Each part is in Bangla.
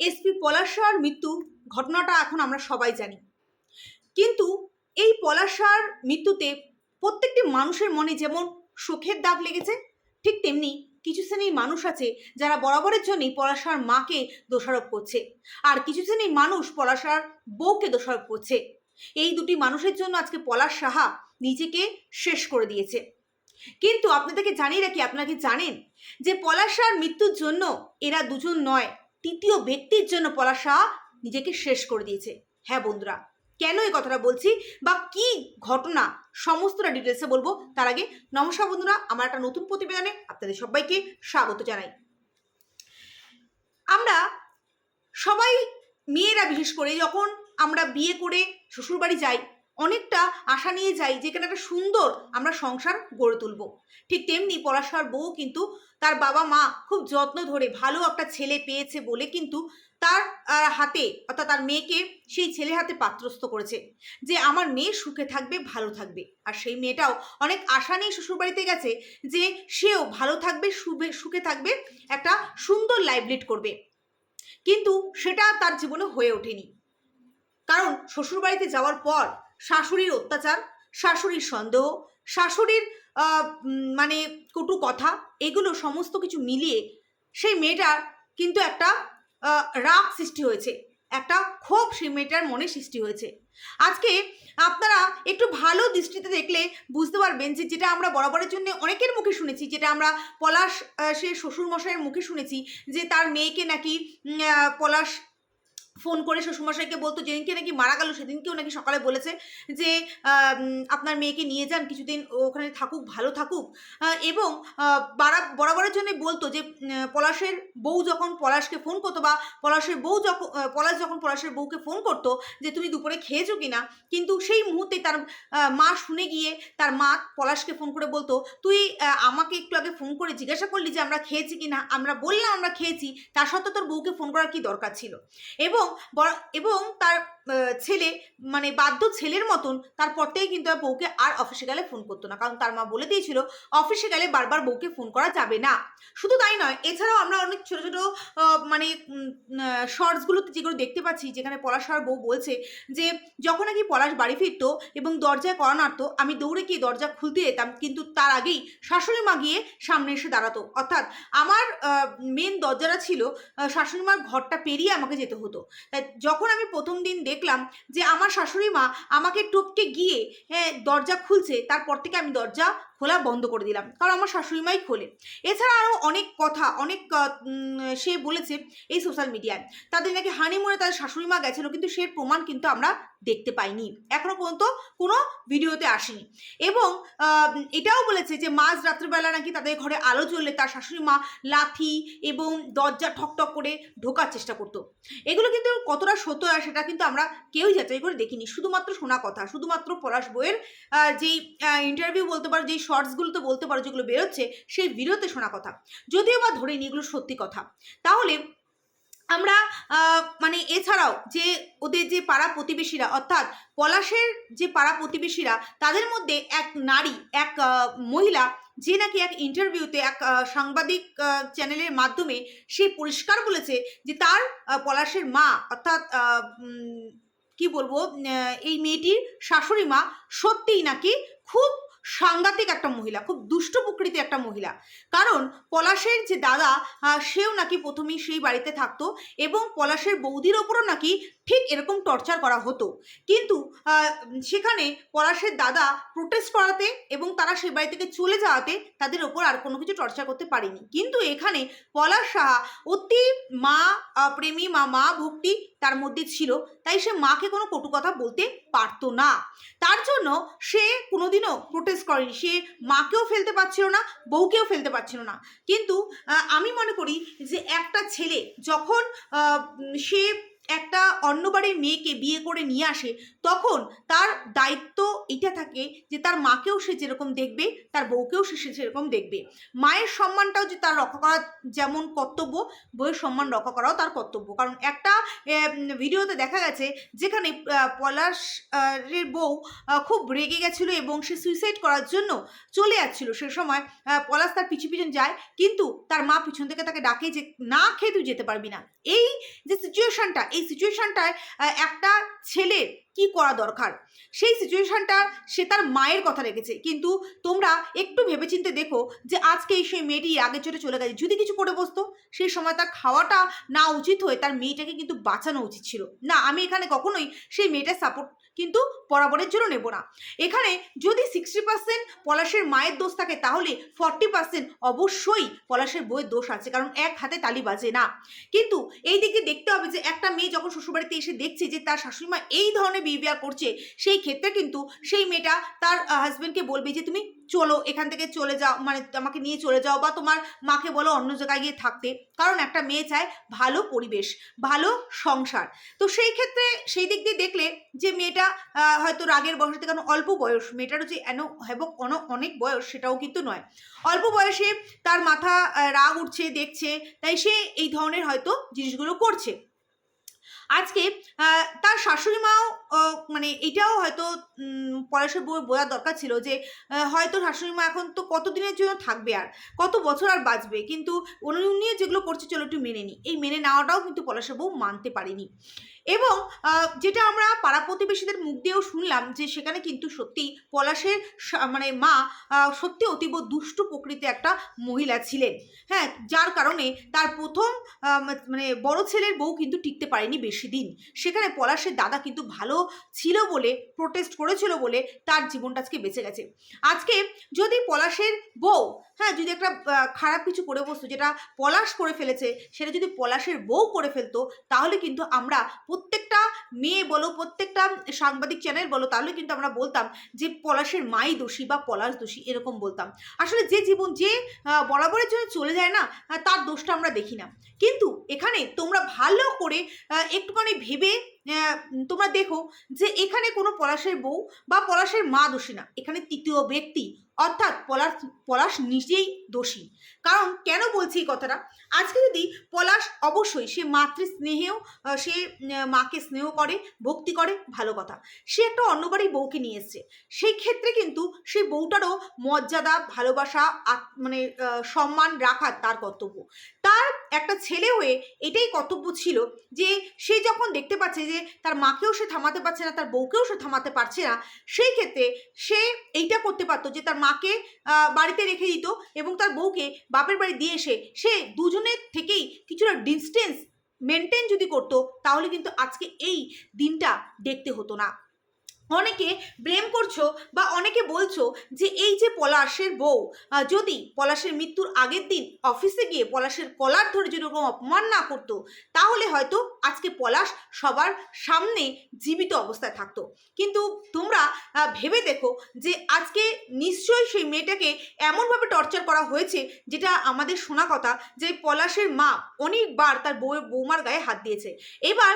এসপি পলাশার মৃত্যু ঘটনাটা এখন আমরা সবাই জানি। কিন্তু এই পলাশার মৃত্যুতে প্রত্যেকটি মানুষের মনে যেমন শোকের দাগ লেগেছে, ঠিক তেমনি কিছু শ্রেণির মানুষ আছে যারা বরাবরের জন্যই পলাশার মাকে দোষারোপ করছে আর কিছু শ্রেণির মানুষ পলাশার বউকে দোষারোপ করছে। এই দুটি মানুষের জন্য আজকে পলাশ সাহা নিজেকে শেষ করে দিয়েছে। কিন্তু আপনাদেরকে জানিয়ে রাখি, আপনারা কি জানেন যে পলাশার মৃত্যুর জন্য এরা দুজন নয় তৃতীয় ব্যক্তির জন্য পলাশা নিজেকে শেষ করে দিয়েছে। হ্যাঁ বন্ধুরা, কেন এই কথাটা বলছি বা কি ঘটনা, সমস্তটা ডিটেলসে বলব। তার আগে নমস্কার বন্ধুরা, আমার একটা নতুন প্রতিবেদনে আপনাদের সবাইকে স্বাগত জানাই। আমরা সবাই মেয়েরা বিশেষ করে যখন আমরা বিয়ে করে শ্বশুরবাড়ি যাই অনেকটা আশা নিয়ে যাই যে এখানে একটা সুন্দর আমরা সংসার গড়ে তুলব। ঠিক তেমনি পলাশার বউ কিন্তু তার বাবা মা খুব যত্ন ধরে ভালো একটা ছেলে পেয়েছে বলে কিন্তু তার হাতে অর্থাৎ তার মেয়েকে সেই ছেলের হাতে পাত্রস্থ করেছে যে আমার মেয়ে সুখে থাকবে, ভালো থাকবে। আর সেই মেয়েটাও অনেক আশা নিয়ে শ্বশুরবাড়িতে গেছে যে সেও ভালো থাকবে সুখে সুখে থাকবে, একটা সুন্দর লাইফ লিড করবে। কিন্তু সেটা তার জীবনে হয়ে ওঠেনি। কারণ শ্বশুরবাড়িতে যাওয়ার পর শাশুড়ির অত্যাচার, শাশুড়ির সন্দেহ, শাশুড়ির মানে কটু কথা, এগুলো সমস্ত কিছু মিলিয়ে সেই মেয়েটার কিন্তু একটা রাগ সৃষ্টি হয়েছে। একটা ক্ষোভ সেই মেয়েটার মনে সৃষ্টি হয়েছে। আজকে আপনারা একটু ভালো দৃষ্টিতে দেখলে বুঝতে পারবেন যে যেটা আমরা বরাবরের জন্য অনেকের মুখে শুনেছি, যেটা আমরা পলাশ সে শ্বশুরমশাইয়ের মুখে শুনেছি যে তার মেয়েকে নাকি পলাশ ফোন করে শ্বশুরমশাইকে বলতো, যেদিনকে নাকি মারা গেল, সেদিনকেও নাকি সকালে বলেছে যে আপনার মেয়েকে নিয়ে যান, কিছুদিন ওখানে থাকুক, ভালো থাকুক। এবং বারা, বরাবরের জন্য বলতো যে পলাশের বউ যখন পলাশকে ফোন করতো বা পলাশের বউ যখন পলাশ যখন পলাশের বউকে ফোন করতো যে, তুমি দুপুরে খেয়েছো কি না কিন্তু সেই মুহূর্তে তার মা শুনে গিয়ে তার মা পলাশকে ফোন করে বলতো, তুই আমাকে একটু আগে ফোন করে জিজ্ঞাসা করলি যে, আমরা খেয়েছি কি না আমরা বললাম আমরা খেয়েছি, তা সত্ত্বেও তোর বউকে ফোন করার কি দরকার ছিল? এবং বড়- এবং তার ছেলে মানে বাধ্য ছেলের মতন তারপর থেকে কিন্তু আর বউকে আর অফিসে গেলে ফোন করতো না। কারণ তার মা বলে দিয়েছিল অফিসে গেলে বারবার বউকে ফোন করা যাবে না। শুধু তাই নয়, এছাড়াও আমরা অনেক ছোট ছোট মানে শর্টসগুলোতে যেগুলো দেখতে পাচ্ছি, যেখানে পলাশ পলাশার বউ বলছে যে, যখন নাকি পলাশ বাড়ি ফিরতো এবং দরজায় করা আমি দৌড়ে গিয়ে দরজা খুলতে যেতাম, কিন্তু তার আগেই শাশুড়ি মা গিয়ে সামনে এসে দাঁড়াতো। অর্থাৎ আমার মেন দরজাটা ছিল শাশুড়ি মার ঘরটা পেরিয়ে আমাকে যেতে হতো। তাই যখন আমি প্রথম দিন দেখলাম যে আমার শাশুড়ি মা আমাকে টপকে গিয়ে হ্যাঁ দরজা খুলছে, তারপর থেকে আমি দরজা খোলা বন্ধ করে দিলাম। কারণ আমার শাশুড়ি মাই খোলে। এছাড়া আরও অনেক কথা, অনেক সে বলেছে এই সোশ্যাল মিডিয়ায় তাদের নাকি হানি হানিমুনে তাদের শাশুড়ি মা গেছিল, কিন্তু সে প্রমাণ কিন্তু আমরা দেখতে পাইনি। এখনও পর্যন্ত কোনো ভিডিওতে আসেনি। এবং এটাও বলেছে যে মাঝ রাত্রিবেলা নাকি তাদের ঘরে আলো জ্বললে তার শাশুড়ি মা লাথি এবং দরজা ঠকঠক করে ঢোকার চেষ্টা করতো। এগুলো কিন্তু কতটা সত্য আর সেটা কিন্তু আমরা কেউই যাচাই করে দেখিনি। শুধুমাত্র শোনা কথা, শুধুমাত্র পলাশ বইয়ের যেই ইন্টারভিউ বলতে পারো, যেই শর্টসগুলোতে বলতে পারো যেগুলো বেরোচ্ছে, সেই ভিডিওতে শোনা কথা। যদিও বা ধরে নিই এগুলো সত্যি কথা। তাহলে আমরা মানে এছাড়াও যে ওদের যে পাড়া প্রতিবেশীরা, অর্থাৎ পলাশের যে পাড়া প্রতিবেশীরা, তাদের মধ্যে এক নারী, এক মহিলা, যে নাকি এক ইন্টারভিউতে এক সাংবাদিক চ্যানেলের মাধ্যমে সে পরিষ্কার বলেছে যে তার পলাশের মা, অর্থাৎ কি বলব এই মেয়েটির শাশুড়ি মা সত্যিই নাকি খুব সাংঘাতিক একটা মহিলা, খুব দুষ্ট প্রকৃতি একটা মহিলা। কারণ পলাশের যে দাদা সেও নাকি প্রথমেই সেই বাড়িতে থাকতো এবং পলাশের বৌদির ওপরও নাকি ঠিক এরকম টর্চার করা হতো। কিন্তু সেখানে পলাশের দাদা প্রোটেস্ট করাতে এবং তারা সেই বাড়ি থেকে চলে যাওয়াতে তাদের ওপর আর কোনো কিছু টর্চার করতে পারেনি। কিন্তু এখানে পলাশ সাহা অতি মা প্রেমী মা মা ভক্তি তার মধ্যে ছিল, তাই সে মাকে কোনো কটু কথা বলতে পারতো না। তার জন্য সে কোনোদিনও প্রোটেস্ট করেনি। সে মাকেও ফেলতে পারছিল না, বউকেও ফেলতে পারছিল না। কিন্তু আমি মনে করি যে একটা ছেলে যখন সে একটা অন্য বাড়ির মেয়েকে বিয়ে করে নিয়ে আসে তখন তার দায়িত্ব এটা থাকে যে তার মাকেও সে যেরকম দেখবে তার বউকেও সে সে সেরকম দেখবে। মায়ের সম্মানটাও যে তার রক্ষা করা যেমন কর্তব্য বউয়ের সম্মান রক্ষা করাও তার কর্তব্য। কারণ একটা ভিডিওতে দেখা গেছে যেখানে আহ, পলাশ এর বউ খুব রেগে গেছিল এবং সে সুইসাইড করার জন্য চলে যাচ্ছিল। সে সময় পলাশ তার পিছু পিছন যায় কিন্তু তার মা পিছন থেকে তাকে ডাকে যে না খেয়ে তুই যেতে পারবি না। এই যে সিচুয়েশনটা এই সিচুয়েশনটায় একটা ছেলে কি করা দরকার? সেই সিচুয়েশনটা সে তার মায়ের কথা রেখেছে। কিন্তু তোমরা একটু ভেবেচিন্তে দেখো যে, আজকে এই সেই মেয়েটি আগে চলে চলে গেছে। যদি কিছু করে বসতো, সেই সময় তার খাওয়াটা না উচিত হয়ে তার মেয়েটাকে কিন্তু বাঁচানো উচিত ছিল। না, আমি এখানে কখনোই সেই মেয়েটার সাপোর্ট কিন্তু বরাবরের জন্য নেব না। এখানে যদি সিক্সটি পার্সেন্ট পলাশের মায়ের দোষ থাকে, তাহলে ফর্টি পার্সেন্ট অবশ্যই পলাশের বইয়ের দোষ আছে, কারণ এক হাতে তালি বাজে না। কিন্তু এই দিকে দেখতে হবে যে, একটা মেয়ে যখন শ্বশুরবাড়িতে এসে দেখছে যে, তার শাশুড়িমা এই ধরনের বিহেভিয়ার করছে, সেই ক্ষেত্রে কিন্তু সেই মেয়েটা তার হাজব্যান্ডকে বলবে যে, তুমি চলো, এখান থেকে চলে যাও মানে আমাকে নিয়ে চলে যাও বা তোমার মাকে বলো অন্য জায়গায় গিয়ে থাকতে। কারণ একটা মেয়ে চায় ভালো পরিবেশ, ভালো সংসার। তো সেই ক্ষেত্রে সেই দিক দিয়ে দেখলে যে মেয়েটা হয়তো রাগের বয়স কারণ অল্প বয়স মেয়েটারও যে এন হেবক অন- অনেক বয়স সেটাও কিন্তু নয়। অল্প বয়সে তার মাথা রাগ উঠছে, দেখছে, তাই সে এই ধরনের হয়তো জিনিসগুলো করছে। আজকে তার শাশুড়ি মাও মানে এটাও হয়তো পরেশের বই বোঝার দরকার ছিল যে হয়তো শাশুড়ি মা এখন তো কতদিনের জন্য থাকবে আর, কত বছর আর বাঁচবে? কিন্তু উনি নিয়ে যেগুলো করছে চলো একটু মেনে নিই। এই মেনে নেওয়াটাও কিন্তু পলাশের বউ মানতে পারেনি। এবং যেটা আমরা পাড়া প্রতিবেশীদের মুখ দিয়েও শুনলাম যে সেখানে কিন্তু সত্যি পলাশের মানে মা সত্যি অতীব দুষ্ট প্রকৃতির একটা মহিলা ছিলেন। হ্যাঁ যার কারণে তার প্রথম মানে বড় ছেলের বউ কিন্তু টিকতে পারেনি বেশি দিন। সেখানে পলাশের দাদা কিন্তু ভালো ছিল বলে প্রোটেস্ট করেছিল বলে তার জীবনটা আজকে বেঁচে গেছে। আজকে যদি পলাশের বউ হ্যাঁ যদি একটা খারাপ কিছু করে বসতো, যেটা পলাশ করে ফেলেছে, সেটা যদি পলাশের বউ করে ফেলতো, তাহলে কিন্তু আমরা প্রত্যেকটা মেয়ে বলো, প্রত্যেকটা সাংবাদিক চ্যানেল বলো, তাহলে কিন্তু আমরা বলতাম যে পলাশের মাই দোষী বা পলাশ দোষী, এরকম বলতাম। আসলে যে জীবন, যে বরাবরের জন্য চলে যায় না তার দোষটা আমরা দেখি না। কিন্তু এখানে তোমরা ভালো করে একটুখানি ভেবে তোমরা দেখো যে এখানে কোনো পলাশের বউ বা পলাশের মা দোষী না। এখানে তৃতীয় ব্যক্তি অর্থাৎ পলাশ পলাশ নিজেই দোষী। কারণ কেন বলছি এই কথাটা? আজকে যদি পলাশ অবশ্যই সে মাতৃ স্নেহেও সে মাকে স্নেহ করে, ভক্তি করে, ভালো কথা। সে একটা অন্য বাড়ির বউকে নিয়ে এসছে। সেই ক্ষেত্রে কিন্তু সেই বউটারও মর্যাদা, ভালোবাসা মানে সম্মান রাখা তার কর্তব্য। তার একটা ছেলে হয়ে এটাই কর্তব্য ছিল যে সে যখন দেখতে পাচ্ছে যে তার মাকেও সে থামাতে পারছে না, তার বউকেও সে থামাতে পারছে না, সেই ক্ষেত্রে সে এইটা করতে পারতো যে তার মাকে বাড়িতে রেখে দিত এবং তার বউকে বাপের বাড়ি দিয়ে এসে সে দুজনের থেকেই কিছুটা ডিস্টেন্স মেনটেন যদি করতো, তাহলে কিন্তু আজকে এই দিনটা দেখতে হতো না। অনেকে ব্লেম করছ বা অনেকে বলছো যে এই যে পলাশের বউ যদি পলাশের মৃত্যুর আগের দিন অফিসে গিয়ে পলাশের কলার ধরে যদি ওরকম অপমান না করতো, তাহলে হয়তো আজকে পলাশ সবার সামনে জীবিত অবস্থায় থাকতো। কিন্তু ভেবে দেখো যে আজকে নিশ্চয়ই সেই মেয়েটাকে এমনভাবে টর্চার করা হয়েছে যেটা আমাদের শোনা কথা যে পলাশের মা অনেকবার তার বউয়ের বৌমার গায়ে হাত দিয়েছে। এবার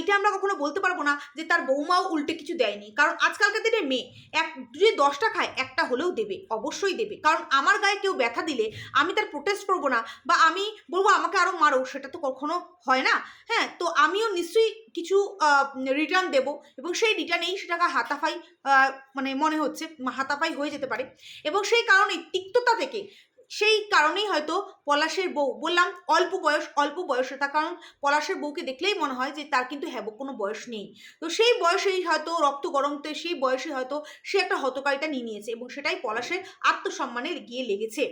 এটা আমরা কখনো বলতে পারব না যে তার বৌমাও উল্টে কিছু দেয়নি। কারণ আজকালকার দিনে মেয়ে এক, যদি দশটা খায়, একটা হলেও দেবে, অবশ্যই দেবে। কারণ আমার গায়ে কেউ ব্যথা দিলে আমি তার প্রোটেস্ট করব না বা আমি বলব আমাকে আরও মারো, সেটা তো কখনো হয় না। হ্যাঁ তো আমিও নিশ্চয়ই কিছু রিটার্ন দেব এবং সেই রিটার্নেই সেটাকে হাতাফাই মানে মনে হচ্ছে, হাতাফাই হয়ে যেতে পারে। এবং সেই কারণে তিক্ততা থেকে সেই কারণেই হয়তো পলাশের বউ, বললাম অল্প বয়স, অল্প বয়সে তার কারণ পলাশের বউকে দেখলেই মনে হয় যে তার কিন্তু হ্যাবক কোনো বয়স নেই। তো সেই বয়সেই হয়তো রক্ত গরমতে সেই বয়সে হয়তো সে একটা হতকারিতা নিয়ে নিয়েছে এবং সেটাই পলাশের আত্মসম্মানে গিয়ে লেগেছে।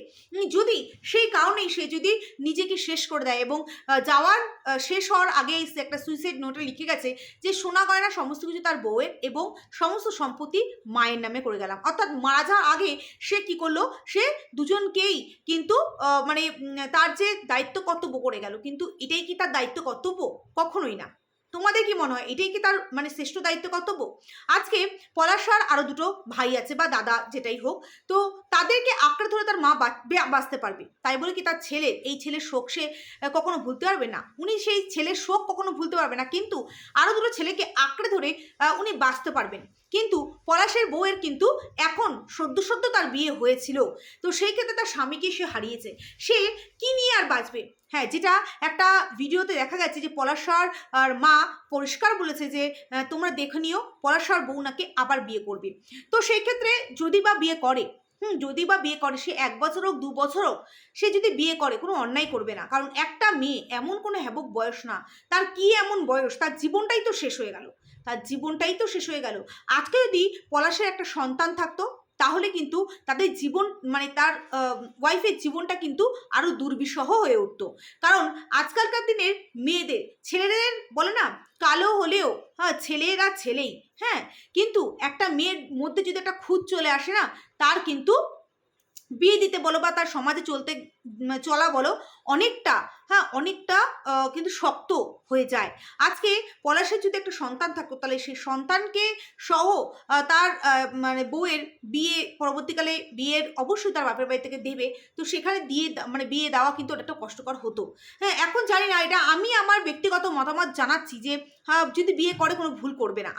যদি সেই কারণেই সে যদি নিজেকে শেষ করে দেয় এবং যাওয়ার শেষ হওয়ার আগে একটা সুইসাইড নোটে লিখে গেছে যে সোনা গয়না সমস্ত কিছু তার বউয়ের এবং সমস্ত সম্পত্তি মায়ের নামে করে গেলাম। অর্থাৎ মারা যাওয়ার আগে সে কি করল? সে দুজনকেই কিন্তু মানে তার যে দায়িত্ব কর্তব্য করে গেল, কিন্তু এটাই কি তার দায়িত্ব কর্তব্য? কখনোই না। তোমাদের কি মনে হয়? এটাই কি তার মানে শ্রেষ্ঠ দায়িত্ব কর্তব্য? আজকে পলাশার আরও দুটো ভাই আছে বা দাদা যেটাই হোক, তো তাদেরকে আঁকড়ে ধরে তার মা বাঁচতে পারবে। তাই বলে কি তার ছেলে, এই ছেলের শোক সে কখনো ভুলতে পারবে না? উনি সেই ছেলের শোক কখনো ভুলতে পারবে না, কিন্তু আরও দুটো ছেলেকে আঁকড়ে ধরে উনি বাঁচতে পারবেন। কিন্তু পলাশের বউয়ের কিন্তু এখন সদ্য সদ্য তার বিয়ে হয়েছিল। তো সেই ক্ষেত্রে তার স্বামীকে সে হারিয়েছে। সে কি নিয়ে আর বাঁচবে? হ্যাঁ যেটা একটা ভিডিওতে দেখা গেছে যে পলাশার আর মা পরিষ্কার বলেছে যে তোমরা দেখে নিও পলাশার বউ নাকি আবার বিয়ে করবে। তো সেই ক্ষেত্রে যদি বা বিয়ে করে, হুম, যদি বা বিয়ে করে, সে এক বছর হোক, দু বছর হোক, সে যদি বিয়ে করে, কোনো অন্যায় করবে না। কারণ একটা মেয়ে এমন কোনো হ্যাবক বয়স না। তার কি এমন বয়স? তার জীবনটাই তো শেষ হয়ে গেল। তার জীবনটাই তো শেষ হয়ে গেল। আজকে যদি পলাশের একটা সন্তান থাকতো, তাহলে কিন্তু তাদের জীবন মানে তার ওয়াইফের জীবনটা কিন্তু আরও দুর্বিষহ হয়ে উঠতো। কারণ আজকালকার দিনের মেয়েদের, ছেলেদের বলে না, কালো হলেও হ্যাঁ ছেলেরা ছেলেই হ্যাঁ? কিন্তু একটা মেয়ের মধ্যে যদি একটা খুঁত চলে আসে না, তার কিন্তু বিয়ে দিতে বলো বা তার সমাজে চলতে চলা বলো, অনেকটা হ্যাঁ অনেকটা কিন্তু শক্ত হয়ে যায়। আজকে পলাশের যদি একটা সন্তান থাকতো, তাহলে সেই সন্তানকে সহ তার মানে বউয়ের বিয়ে, পরবর্তীকালে বিয়ের অবশ্যই তার বাপের বাড়ি থেকে দেবে। তো সেখানে দিয়ে মানে বিয়ে দেওয়া কিন্তু একটা কষ্টকর হতো। হ্যাঁ এখন জানি না, এটা আমি আমার ব্যক্তিগত মতামত জানাচ্ছি যে হ্যাঁ যদি বিয়ে করে কোনো ভুল করবে না।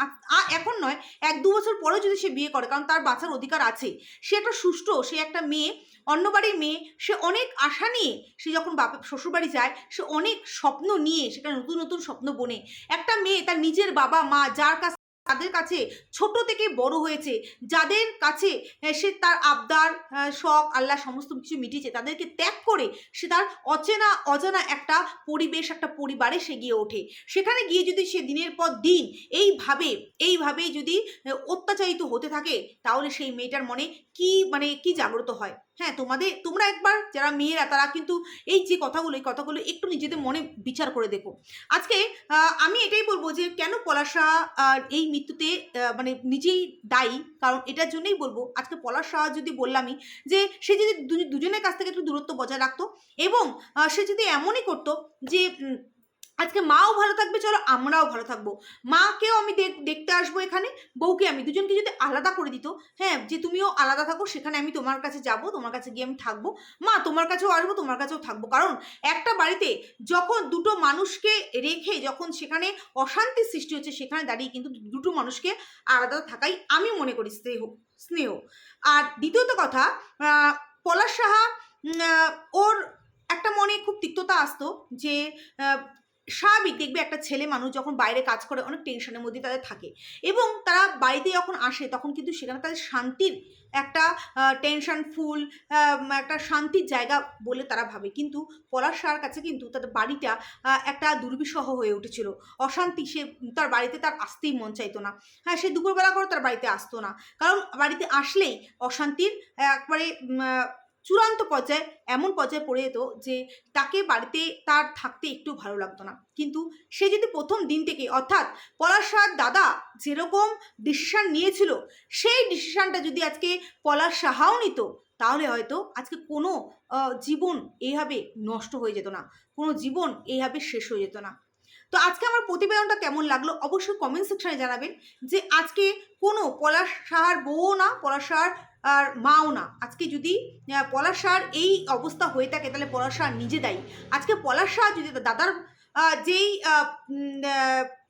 এখন নয়, এক দু বছর পরেও যদি সে বিয়ে করে, কারণ তার বাঁচার অধিকার আছে। সে একটা সুষ্ঠু, সে একটা মেয়ে অন্য বাড়ির মেয়ে, সে অনেক আশা নিয়ে সে যখন বাপের শ্বশুরবাড়ি যায়, সে অনেক স্বপ্ন নিয়ে সেটা নতুন নতুন স্বপ্ন বনে। একটা মেয়ে তার নিজের বাবা, মা যার কাছে, তাদের কাছে ছোট থেকে বড় হয়েছে, যাদের কাছে সে তার আবদার শখ আল্লাহ সমস্ত কিছু মিটিয়েছে, তাদেরকে ত্যাগ করে সে তার অচেনা, অজানা একটা পরিবেশ, একটা পরিবারে সে গিয়ে ওঠে। সেখানে গিয়ে যদি সে দিনের পর দিন এইভাবে, এইভাবেই যদি অত্যাচারিত হতে থাকে, তাহলে সেই মেয়েটার মনে কি মানে কি জাগ্রত হয়? হ্যাঁ তোমাদের, তোমরা একবার যারা মেয়েরা, তারা কিন্তু এই যে কথাগুলো, এই কথাগুলো একটু নিজেদের মনে বিচার করে দেখো। আজকে আমি এটাই বলব যে কেন পলাশা এই মৃত্যুতে মানে নিজেই দায়ী? কারণ এটার জন্যই বলব, আজকে পলাশ যদি বললামই যে সে যদি দুজনের কাছ থেকে একটু দূরত্ব বজায় রাখতো এবং সে যদি এমনই করতো যে আজকে মাও ভালো থাকবে, চলো আমরাও ভালো থাকব। মাকেও আমি দেখ- দেখতে আসব এখানে, বউকে আমি, দুজনকে যদি আলাদা করে দিত হ্যাঁ যে তুমিও আলাদা থাকো, সেখানে আমি তোমার কাছে যাব, তোমার কাছে গিয়ে আমি থাকব। মা, তোমার কাছেও আসব, তোমার কাছেও থাকব। কারণ একটা বাড়িতে যখন দুটো মানুষকে রেখে যখন সেখানে অশান্তির সৃষ্টি হচ্ছে, সেখানে দাঁড়িয়ে কিন্তু দুটো মানুষকে আলাদা থাকাই আমি মনে করি স্নেহ স্নেহ। আর দ্বিতীয়ত কথা পলাশ সাহা ওর একটা মনে খুব তিক্ততা আসতো যে স্বাভাবিক দেখবে একটা ছেলে মানুষ যখন বাইরে কাজ করে অনেক টেনশনের মধ্যে তাদের থাকে এবং তারা বাড়িতে যখন আসে তখন কিন্তু সেখানে তাদের শান্তির একটা টেনশন ফুল একটা শান্তির জায়গা বলে তারা ভাবে। কিন্তু পলাশ শাহর কাছে কিন্তু তাদের বাড়িটা একটা দুর্বিষহ হয়ে উঠেছিল। অশান্তি, সে তার বাড়িতে তার আসতেই মন চাইতো না। হ্যাঁ সে দুপুরবেলা করে তার বাড়িতে আসতো না। কারণ বাড়িতে আসলেই অশান্তির, একবারে চূড়ান্ত পর্যায়ে, এমন পর্যায়ে পড়ে যেত যে তাকে বাড়িতে তার থাকতে একটু ভালো লাগতো না। কিন্তু সে যদি প্রথম দিন থেকে অর্থাৎ পলাশ শাহর দাদা যেরকম ডিসিশন নিয়েছিল, সেই ডিসিশনটা যদি আজকে পলাশ সাহাও নিত, তাহলে হয়তো আজকে কোনো জীবন এইভাবে নষ্ট হয়ে যেত না। কোনো জীবন এইভাবে শেষ হয়ে যেত না। তো আজকে আমার প্রতিবেদনটা কেমন লাগল অবশ্যই কমেন্ট সেকশনে জানাবেন যে আজকে কোনো পলাশ সাহার বউও না, পলাশ সাহার আর মাও না। আজকে যদি আহ, পলাশ সাহার এই অবস্থা হয়ে থাকে তাহলে পলাশ নিজে দায়ী। আজকে পলাশ যদি দাদার যেই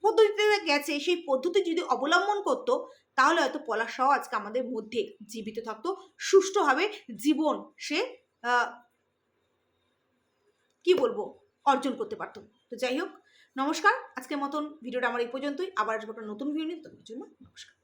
পদ্ধতিতে গেছে সেই পদ্ধতি যদি অবলম্বন করতো তাহলে হয়তো পলাশ সাহা আজকে আমাদের মধ্যে জীবিত থাকতো। সুষ্ঠুভাবে জীবন সে কি বলব অর্জন করতে পারতো। তো যাই হোক নমস্কার। আজকের মতন ভিডিওটা আমার এই পর্যন্তই। আবার আসব একটা নতুন ভিডিও নিয়ে। তোমার জন্য নমস্কার।